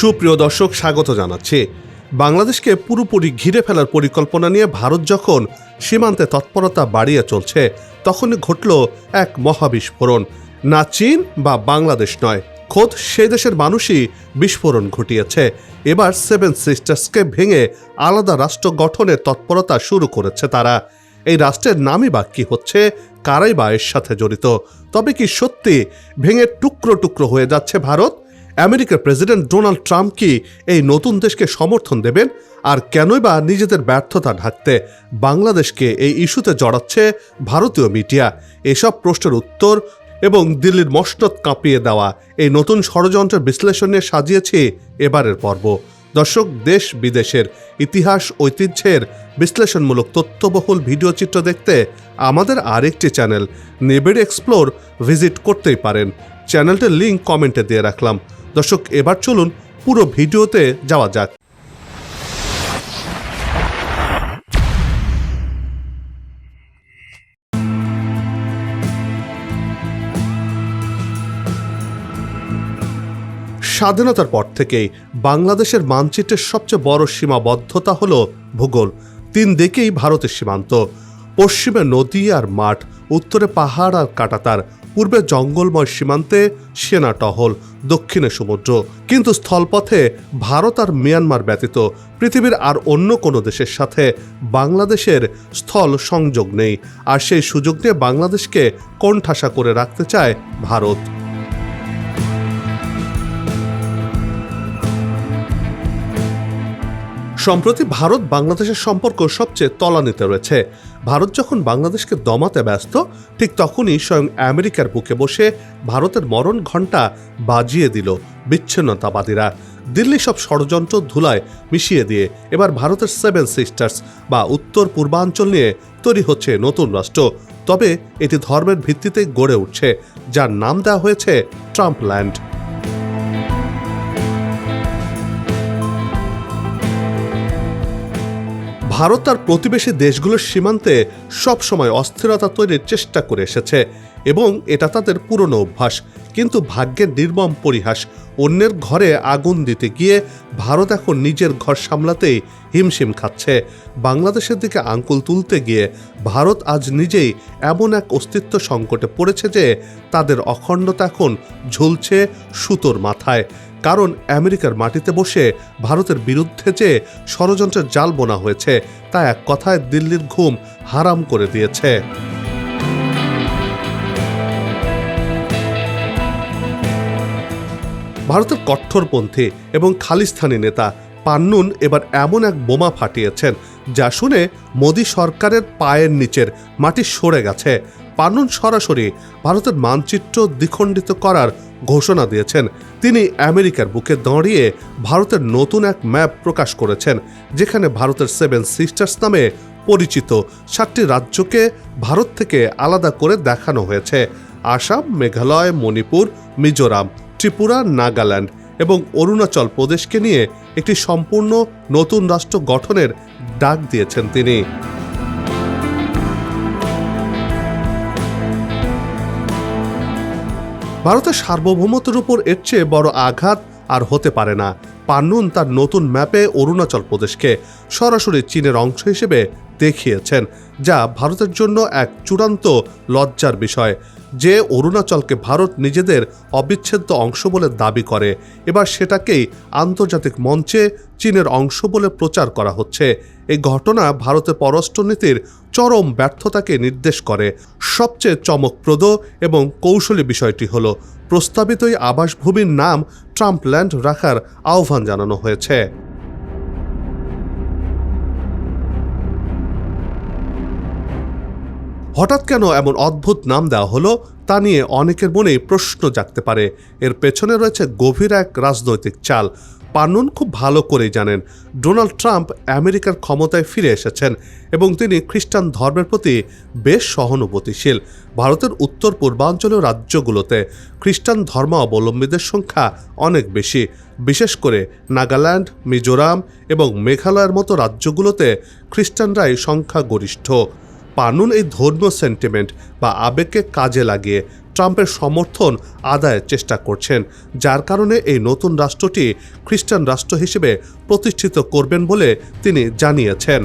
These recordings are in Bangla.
সুপ্রিয় দর্শক, স্বাগত জানাচ্ছি। বাংলাদেশকে পুরোপুরি ঘিরে ফেলার পরিকল্পনা নিয়ে ভারত যখন সীমান্তে তৎপরতা বাড়িয়ে চলছে, তখনই ঘটল এক মহাবিস্ফোরণ। না চীন বা বাংলাদেশ নয়, খোদ সেই দেশের মানুষই বিস্ফোরণ ঘটিয়েছে। এবার সেভেন সিস্টার্সকে ভেঙে আলাদা রাষ্ট্র গঠনের তৎপরতা শুরু করেছে তারা। এই রাষ্ট্রের নামই বা হচ্ছে, কারাই বা এর সাথে জড়িত? তবে কি সত্যি ভেঙে টুকরো টুকরো হয়ে যাচ্ছে ভারত? আমেরিকার প্রেসিডেন্ট ডোনাল্ড ট্রাম্প কি এই নতুন দেশকে সমর্থন দেবেন? আর কেনই বা নিজেদের ব্যর্থতা ঢাকতে বাংলাদেশকে এই ইস্যুতে জড়াচ্ছে ভারতীয় মিডিয়া? এসব প্রশ্নের উত্তর এবং দিল্লির মসনদ কাঁপিয়ে দেওয়া এই নতুন ষড়যন্ত্রের বিশ্লেষণ নিয়ে সাজিয়েছি এবারের পর্ব। দর্শক, দেশ বিদেশের ইতিহাস, ঐতিহ্যের বিশ্লেষণমূলক তথ্যবহুল ভিডিও চিত্র দেখতে আমাদের আরেকটি চ্যানেল, নেবেড এক্সপ্লোর, ভিজিট করতেই পারেন। চ্যানেলটির লিঙ্ক কমেন্টে দিয়ে রাখলাম। দর্শক, এবার চলুন পুরো ভিডিওতে যাওয়া যাক। স্বাধীনতার পর থেকেই বাংলাদেশের মানচিত্রের সবচেয়ে বড় সীমাবদ্ধতা হল ভূগোল। তিন দিকেই ভারতের সীমান্ত। পশ্চিমে নদী আর মাঠ, উত্তরে পাহাড় আর কাটাতার। পূর্বে জঙ্গলময় সীমান্তে সেনা টহল, দক্ষিণে সমুদ্র। কিন্তু স্থলপথে ভারত আর মিয়ানমার ব্যতীত পৃথিবীর আর অন্য কোনো দেশের সাথে বাংলাদেশের স্থল সংযোগ নেই। আর সেই সুযোগ নিয়ে বাংলাদেশকে কোণঠাসা করে রাখতে চায় ভারত। সম্প্রতি ভারত বাংলাদেশের সম্পর্ক সবচেয়ে তলানিতে রয়েছে। ভারত যখন বাংলাদেশকে দমাতে ব্যস্ত, ঠিক তখনই স্বয়ং আমেরিকার বুকে বসে ভারতের মরণ ঘণ্টা বাজিয়ে দিল বিচ্ছিন্নতাবাদীরা। দিল্লি সব ষড়যন্ত্র ধুলায় মিশিয়ে দিয়ে এবার ভারতের সেভেন সিস্টার্স বা উত্তর পূর্বাঞ্চল নিয়ে তৈরি হচ্ছে নতুন রাষ্ট্র। তবে এটি ধর্মের ভিত্তিতে গড়ে উঠছে, যার নাম দেওয়া হয়েছে ট্রাম্পল্যান্ড। ভারত তার প্রতিবেশী দেশগুলোর সীমান্তে সবসময় অস্থিরতা তৈরির চেষ্টা করে এসেছে এবং এটা তাদের পুরনো অভ্যাস। কিন্তু ভাগ্যের নির্মম পরিহাস, অন্যের ঘরে আগুন দিতে গিয়ে ভারত এখন নিজের ঘর সামলাতেই হিমশিম খাচ্ছে। বাংলাদেশের দিকে আঙ্কুল তুলতে গিয়ে ভারত আজ নিজেই এমন এক অস্তিত্ব সংকটে পড়েছে যে তাদের অখণ্ডতা এখন ঝুলছে সুতোর মাথায়। কারণ আমেরিকার মাটিতে বসে ভারতের বিরুদ্ধে যে ষড়যন্ত্রের জাল বোনা হয়েছে, তা এক কথায় দিল্লির ঘুম হারাম করে দিয়েছে। ভারতের কট্টরপন্থী এবং খালিস্তানি নেতা পান্নুন এবার এমন এক বোমা ফাটিয়েছেন, যা শুনে মোদী সরকারের পায়ের নিচের মাটি সরে গেছে। পান্নুন সরাসরি ভারতের মানচিত্র দ্বিখণ্ডিত করার ঘোষণা দিয়েছেন। তিনি আমেরিকার বুকে দাঁড়িয়ে ভারতের নতুন এক ম্যাপ প্রকাশ করেছেন, যেখানে ভারতের সেভেন সিস্টার্স নামে পরিচিত সাতটি রাজ্যকে ভারত থেকে আলাদা করে দেখানো হয়েছে। আসাম, মেঘালয়, মণিপুর, মিজোরাম, ত্রিপুরা, নাগাল্যান্ড এবং অরুণাচল প্রদেশকে নিয়ে একটি সম্পূর্ণ নতুন রাষ্ট্র গঠনের ডাক দিয়েছেন তিনি। ভারতের সার্বভৌমত্বের উপর এর চেয়ে বড় আঘাত আর হতে পারে না। পান্নুন তার নতুন ম্যাপে অরুণাচল প্রদেশকে সরাসরি চীনের অংশ হিসেবে দেখিয়েছেন, যা ভারতের জন্য এক চূড়ান্ত লজ্জার বিষয়। যে অরুণাচলকে ভারত নিজেদের অবিচ্ছেদ্য অংশ বলে দাবি করে, এবার সেটাকেই আন্তর্জাতিক মঞ্চে চীনের অংশ বলে প্রচার করা হচ্ছে। এই ঘটনা ভারতের পররাষ্ট্রনীতির চরম ব্যর্থতাকে নির্দেশ করে। সবচেয়ে চমকপ্রদ এবং কৌশলী বিষয়টি হল, প্রস্তাবিত এই আবাসভূমির নাম ট্রাম্পল্যান্ড রাখার আহ্বান জানানো হয়েছে। হঠাৎ কেন এমন অদ্ভুত নাম দেওয়া হলো, তা নিয়ে অনেকের মনেই প্রশ্ন জাগতে পারে। এর পেছনে রয়েছে গভীর এক রাজনৈতিক চাল। পান্নুন খুব ভালো করেই জানেন। ডোনাল্ড ট্রাম্প আমেরিকার ক্ষমতায় ফিরে এসেছেন এবং তিনি খ্রিস্টান ধর্মের প্রতি বেশ সহানুভূতিশীল। ভারতের উত্তর পূর্বাঞ্চলীয় রাজ্যগুলোতে খ্রিস্টান ধর্মাবলম্বীদের সংখ্যা অনেক বেশি। বিশেষ করে নাগাল্যান্ড, মিজোরাম এবং মেঘালয়ের মতো রাজ্যগুলোতে খ্রিস্টানরাই সংখ্যাগরিষ্ঠ। পানুন এই ধর্মীয় সেন্টিমেন্ট বা আবেগকে কাজে লাগিয়ে ট্রাম্পের সমর্থন আদায়ের চেষ্টা করছেন, যার কারণে এই নতুন রাষ্ট্রটি খ্রিস্টান রাষ্ট্র হিসেবে প্রতিষ্ঠিত করবেন বলে তিনি জানিয়েছেন।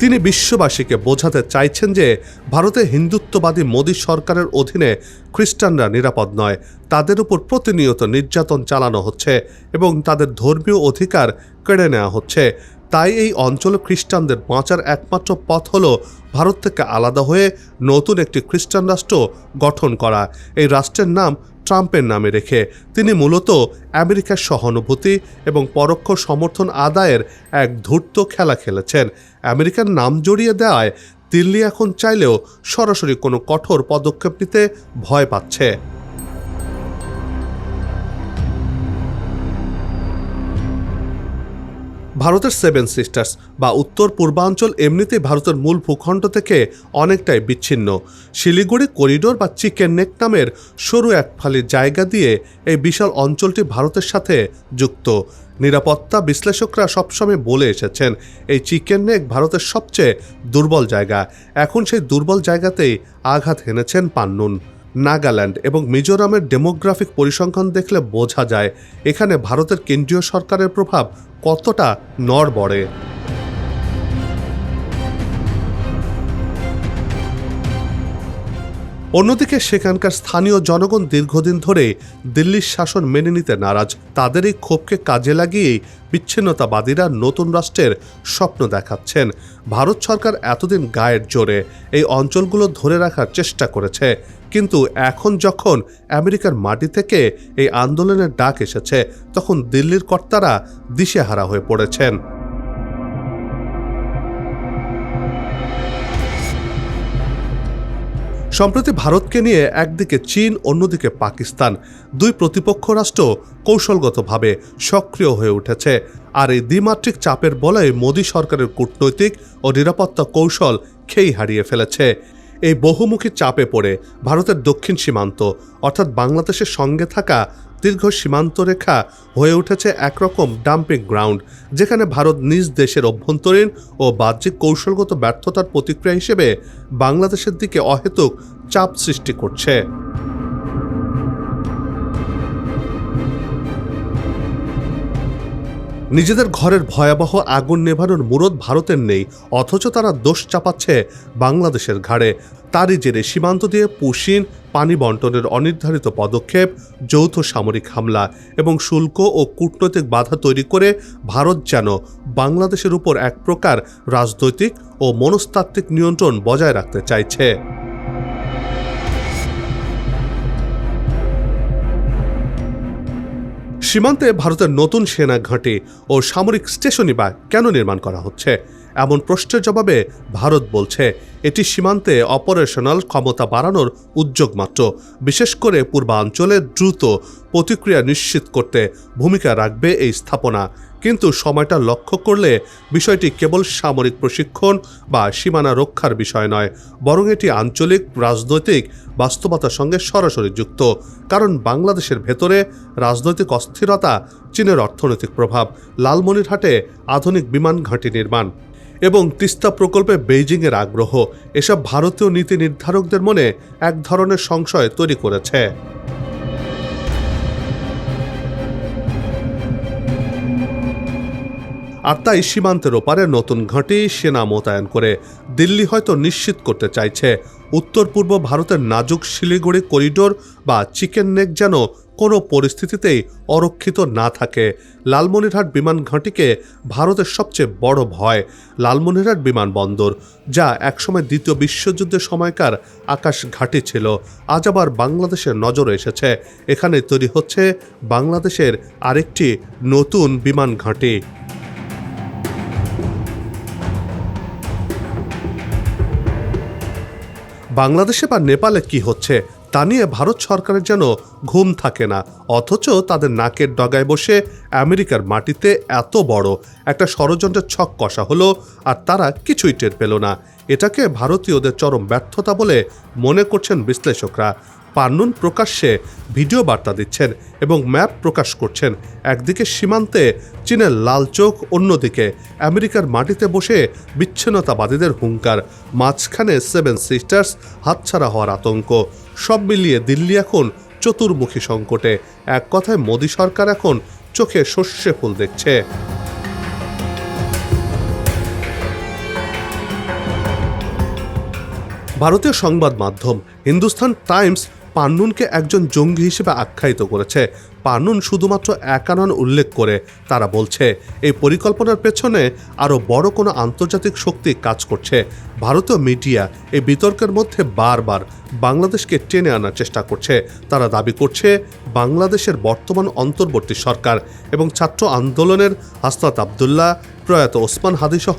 তিনি বিশ্ববাসীকে বোঝাতে চাইছেন যে ভারতে হিন্দুত্ববাদী মোদী সরকারের অধীনে খ্রিস্টানরা নিরাপদ নয়। তাদের উপর প্রতিনিয়ত নির্যাতন চালানো হচ্ছে এবং তাদের ধর্মীয় অধিকার কেড়ে নেওয়া হচ্ছে। তাই এই অঞ্চলে খ্রিস্টানদের বাঁচার একমাত্র পথ হল ভারত থেকে আলাদা হয়ে নতুন একটি খ্রিস্টান রাষ্ট্র গঠন করা। এই রাষ্ট্রের নাম ট্রাম্পের নামে রেখে তিনি মূলত আমেরিকার সহানুভূতি এবং পরোক্ষ সমর্থন আদায়ের এক ধূর্ত খেলা খেলেছেন। আমেরিকার নাম জড়িয়ে দেওয়ায় দিল্লি এখন চাইলেও সরাসরি কোনো কঠোর পদক্ষেপ নিতে ভয় পাচ্ছে। ভারতের সেভেন সিস্টার্স বা উত্তর পূর্বাঞ্চল এমনিতেই ভারতের মূল ভূখণ্ড থেকে অনেকটাই বিচ্ছিন্ন। শিলিগুড়ি করিডোর বা চিকেন নেক নামের সরু এক ফালি জায়গা দিয়ে এই বিশাল অঞ্চলটি ভারতের সাথে যুক্ত। নিরাপত্তা বিশ্লেষকরা সবসময় বলে এসেছেন, এই চিকেন নেক ভারতের সবচেয়ে দুর্বল জায়গা। এখন সেই দুর্বল জায়গাতেই আঘাত হেনেছেন পান্নুন। নাগাল্যান্ড এবং মিজোরামের ডেমোগ্রাফিক পরিসংখ্যান দেখলে বোঝা যায় এখানে ভারতের কেন্দ্রীয় সরকারের প্রভাব কতটা নড়বড়ে। অন্যদিকে সেখানকার স্থানীয় জনগণ দীর্ঘদিন ধরে দিল্লির শাসন মেনে নিতে নারাজ। তাদের এই ক্ষোভকে কাজে লাগিয়েই বিচ্ছিন্নতাবাদীরা নতুন রাষ্ট্রের স্বপ্ন দেখাচ্ছেন। ভারত সরকার এতদিন গায়ের জোরে এই অঞ্চলগুলো ধরে রাখার চেষ্টা করেছে। কিন্তু এখন যখন আমেরিকার মাটি থেকে এই আন্দোলনের ডাক এসেছে, তখন দিল্লির কর্তারা দিশেহারা হয়ে পড়েছেন। সম্প্রতি ভারতকে নিয়ে একদিকে চীন, অন্যদিকে পাকিস্তান। দুই প্রতিপক্ষ রাষ্ট্র কৌশলগতভাবে সক্রিয় হয়ে উঠেছে। আর এই দ্বিমাত্রিক চাপের বলে মোদী সরকারের কূটনৈতিক ও নিরাপত্তা কৌশল খেই হারিয়ে ফেলেছে। এই বহুমুখী চাপে পড়ে ভারতের দক্ষিণ সীমান্ত, অর্থাৎ বাংলাদেশের সঙ্গে থাকা দীর্ঘ সীমান্ত রেখা হয়ে উঠেছে একরকম ডাম্পিং গ্রাউন্ড, যেখানে ভারত নিজ দেশের অভ্যন্তরীণ ও বাহ্যিক কৌশলগত ব্যর্থতার প্রতিক্রিয়া হিসেবে বাংলাদেশের দিকে অহেতুক চাপ সৃষ্টি করছে। নিজেদের ঘরের ভয়াবহ আগুন নেভানোর মুরদ ভারতের নেই, অথচ তারা দোষ চাপাচ্ছে বাংলাদেশের ঘাড়ে। তারই জেরে সীমান্ত দিয়ে পুশিন পানি বন্টনের অনির্ধারিত পদক্ষেপ, যৌথ সামরিক হামলা এবং শুল্ক ও কূটনৈতিক বাধা তৈরি করে ভারত যেন বাংলাদেশের উপর এক প্রকার রাজনৈতিক ও মনস্তাত্ত্বিক নিয়ন্ত্রণ বজায় রাখতে চাইছে। সীমান্তে ভারতের নতুন সেনা ঘাঁটি ও সামরিক স্টেশনই বা কেন নির্মাণ করা হচ্ছে? এমন প্রশ্নের জবাবে ভারত বলছে, এটি সীমান্তে অপারেশনাল ক্ষমতা বাড়ানোর উদ্যোগ মাত্র। বিশেষ করে পূর্বাঞ্চলে দ্রুত প্রতিক্রিয়া নিশ্চিত করতে ভূমিকা রাখবে এই স্থাপনা। কিন্তু সময়টা লক্ষ্য করলে বিষয়টি কেবল সামরিক প্রশিক্ষণ বা সীমানা রক্ষার বিষয় নয়, বরং এটি আঞ্চলিক, রাজনৈতিক, বাস্তবতার সঙ্গে সরাসরি যুক্ত, কারণ বাংলাদেশের ভেতরে রাজনৈতিক অস্থিরতা, চীনের অর্থনৈতিক প্রভাব, লালমনিরহাটে আধুনিক বিমান ঘাঁটি নির্মাণ এবং তিস্তা প্রকল্পে বেইজিংয়ের আগ্রহ, এসব ভারতীয় নীতি নির্ধারকদের মনে এক ধরনের সংশয় তৈরি করেছে। আর তাই সীমান্তের ওপারে নতুন ঘাঁটি সেনা মোতায়েন করে দিল্লি হয়তো নিশ্চিত করতে চাইছে। উত্তর পূর্ব ভারতের নাজুক শিলিগুড়ি করিডোর বা চিকেন নেক যেন কোনো পরিস্থিতিতেই অরক্ষিত না থাকে। লালমনিরহাট বিমান ঘাঁটিকে ভারতের সবচেয়ে বড় ভয়, লালমনিরহাট বিমানবন্দর যা একসময় দ্বিতীয় বিশ্বযুদ্ধের সময়কার আকাশ ঘাঁটি ছিল, আজ আবার বাংলাদেশের নজরে এসেছে। এখানে তৈরি হচ্ছে বাংলাদেশের আরেকটি নতুন বিমান ঘাঁটি। বাংলাদেশে বা নেপালে কি হচ্ছে, তা নিয়ে ভারত সরকারের যেন ঘুম থাকে না। অথচ তাদের নাকের ডগায় বসে আমেরিকার মাটিতে এত বড় একটা ষড়যন্ত্রের ছক কষা হলো আর তারা কিছুই টের পেল না। এটাকে ভারতীয়দের চরম ব্যর্থতা বলে মনে করছেন বিশ্লেষকরা। পান্নুন প্রকাশ্যে ভিডিও বার্তা দিচ্ছেন এবং ম্যাপ প্রকাশ করছেন। একদিকে সীমান্তে চীনের লাল চোখ, অন্যদিকে আমেরিকার মাটিতে বসে বিচ্ছিন্নতাবাদীদের হুঙ্কার, মাঝখানে সেভেন সিস্টার্স হাতছাড়া হওয়ার আতঙ্ক। সব মিলিয়ে দিল্লি এখন চতুর্মুখী সংকটে। এক কথায় মোদী সরকার এখন চোখে শস্যে ফুল দেখছে। ভারতীয় সংবাদ মাধ্যম হিন্দুস্তান টাইমস পান্নুনকে একজন জঙ্গি হিসেবে আখ্যায়িত করেছে। পান্নুন শুধুমাত্র একানন উল্লেখ করে তারা বলছে, এই পরিকল্পনার পেছনে আরও বড় কোনো আন্তর্জাতিক শক্তি কাজ করছে। ভারতীয় মিডিয়া এই বিতর্কের মধ্যে বারবার বাংলাদেশকে টেনে আনার চেষ্টা করছে। তারা দাবি করছে, বাংলাদেশের বর্তমান অন্তর্বর্তী সরকার এবং ছাত্র আন্দোলনের হাসনাত আবদুল্লাহ, প্রয়াত ওসমান হাদিসহ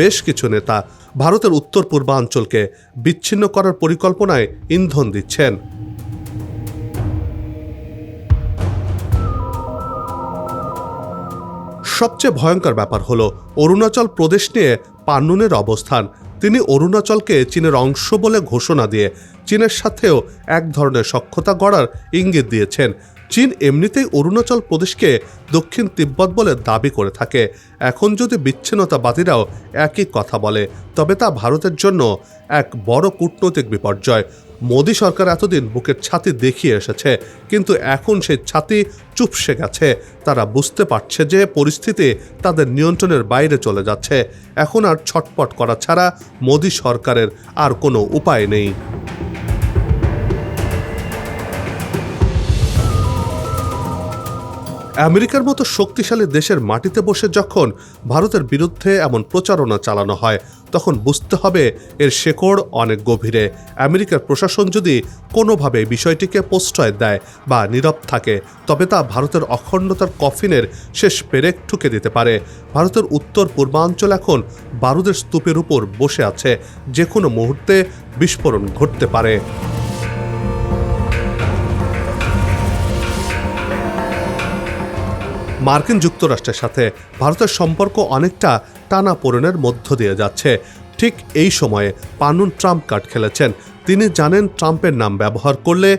বেশ কিছু নেতা ভারতের উত্তর পূর্বাঞ্চলকে বিচ্ছিন্ন করার পরিকল্পনায় ইন্ধন দিচ্ছেন। সবচেয়ে ভয়ঙ্কর ব্যাপার হলো অরুণাচল প্রদেশ নিয়ে পান্নুনের অবস্থান। তিনি অরুণাচলকে চীনের অংশ বলে ঘোষণা দিয়ে চীনের সাথেও এক ধরনের সক্ষতা গড়ার ইঙ্গিত দিয়েছেন। চীন এমনিতেই অরুণাচল প্রদেশকে দক্ষিণ তিব্বত বলে দাবি করে থাকে। এখন যদি বিচ্ছিন্নতাবাদীরাও একই কথা বলে, তবে তা ভারতের জন্য এক বড় কূটনৈতিক বিপর্যয়। মোদী সরকার এতদিন বুকের ছাতি দেখিয়ে এসেছে, কিন্তু এখন সেই ছাতি চুপসে গেছে। তারা বুঝতে পারছে যে পরিস্থিতি তাদের নিয়ন্ত্রণের বাইরে চলে যাচ্ছে। এখন আর ছটপট করা ছাড়া মোদী সরকারের আর কোনো উপায় নেই। আমেরিকার মতো শক্তিশালী দেশের মাটিতে বসে যখন ভারতের বিরুদ্ধে এমন প্রচারণা চালানো হয়, তখন বুঝতে হবে এর শেকড় অনেক গভীরে। আমেরিকার প্রশাসন যদি কোনোভাবে বিষয়টিকে প্রশ্রয় দেয় বা নীরব থাকে, তবে তা ভারতের অখণ্ডতার কফিনের শেষ পেরেক ঠুকে দিতে পারে। ভারতের উত্তর পূর্বাঞ্চল এখন বারুদের স্তূপের উপর বসে আছে যে কোনো মুহূর্তে বিস্ফোরণ ঘটতে পারে। মার্কিন যুক্তরাষ্ট্রের সাথে ভারতের সম্পর্ক অনেকটা টানা পোড়েনের মধ্য দিয়ে যাচ্ছে। ঠিক এই সময়ে পানুন ট্রাম্প কার্ড খেলেছেন। তিনি জানেন ট্রাম্পের নাম ব্যবহার করলে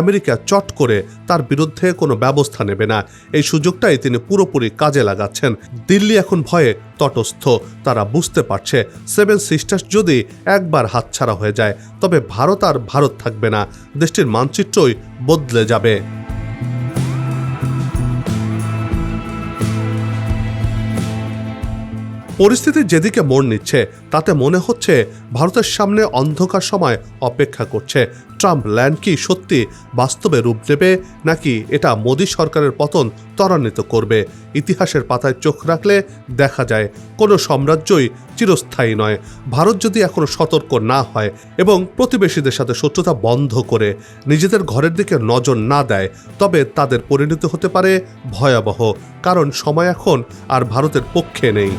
আমেরিকা চট করে তার বিরুদ্ধে কোনো ব্যবস্থা নেবে না। এই সুযোগটাই তিনি পুরোপুরি কাজে লাগাচ্ছেন। দিল্লি এখন ভয়ে তটস্থ। তারা বুঝতে পারছে, সেভেন সিস্টার্স যদি একবার হাতছাড়া হয়ে যায়, তবে ভারত আর ভারত থাকবে না। দেশটির মানচিত্রই বদলে যাবে। পরিস্থিতি যেদিকে মোড় নিচ্ছে, তাতে মনে হচ্ছে ভারতের সামনে অন্ধকার সময় অপেক্ষা করছে। ট্রাম্প ল্যান্ড কি সত্যি বাস্তবে রূপ নেবে নাকি এটা মোদী সরকারের পতন ত্বরান্বিত করবে? ইতিহাসের পাতায় চোখ রাখলে দেখা যায়, কোনো সাম্রাজ্যই চিরস্থায়ী নয়। ভারত যদি এখনও সতর্ক না হয় এবং প্রতিবেশীদের সাথে শত্রুতা বন্ধ করে নিজেদের ঘরের দিকে নজর না দেয়, তবে তাদের পরিণতি হতে পারে ভয়াবহ, কারণ সময় এখন আর ভারতের পক্ষে নেই।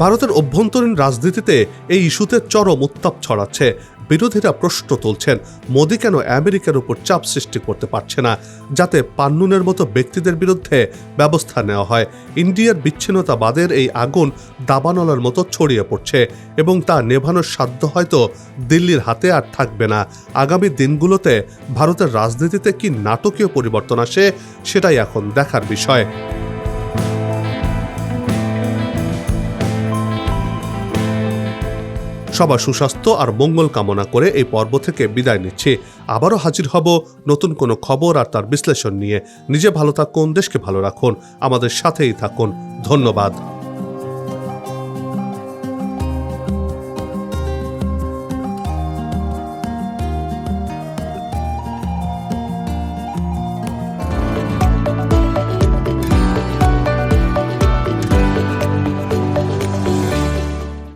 ভারতের অভ্যন্তরীণ রাজনীতিতে এই ইস্যুতে চরম উত্তাপ ছড়াচ্ছে। বিরোধীরা প্রশ্ন তুলছেন, মোদী কেন আমেরিকার উপর চাপ সৃষ্টি করতে পারছে না, যাতে পান্নুনের মতো ব্যক্তিদের বিরুদ্ধে ব্যবস্থা নেওয়া হয়। ইন্ডিয়ার বিচ্ছিন্নতাবাদের এই আগুন দাবানলার মতো ছড়িয়ে পড়ছে এবং তা নেভানোর সাধ্য হয়তো দিল্লির হাতে আর থাকবে না। আগামী দিনগুলোতে ভারতের রাজনীতিতে কি নাটকীয় পরিবর্তন আসে, সেটাই এখন দেখার বিষয়। সবার সুস্বাস্থ্য আর মঙ্গল কামনা করে এই পর্ব থেকে বিদায় নিচ্ছি। আবারও হাজির হব নতুন কোনো খবর আর তার বিশ্লেষণ নিয়ে। নিজে ভালো থাকুন, দেশকে ভালো রাখুন। আমাদের সাথেই থাকুন। ধন্যবাদ।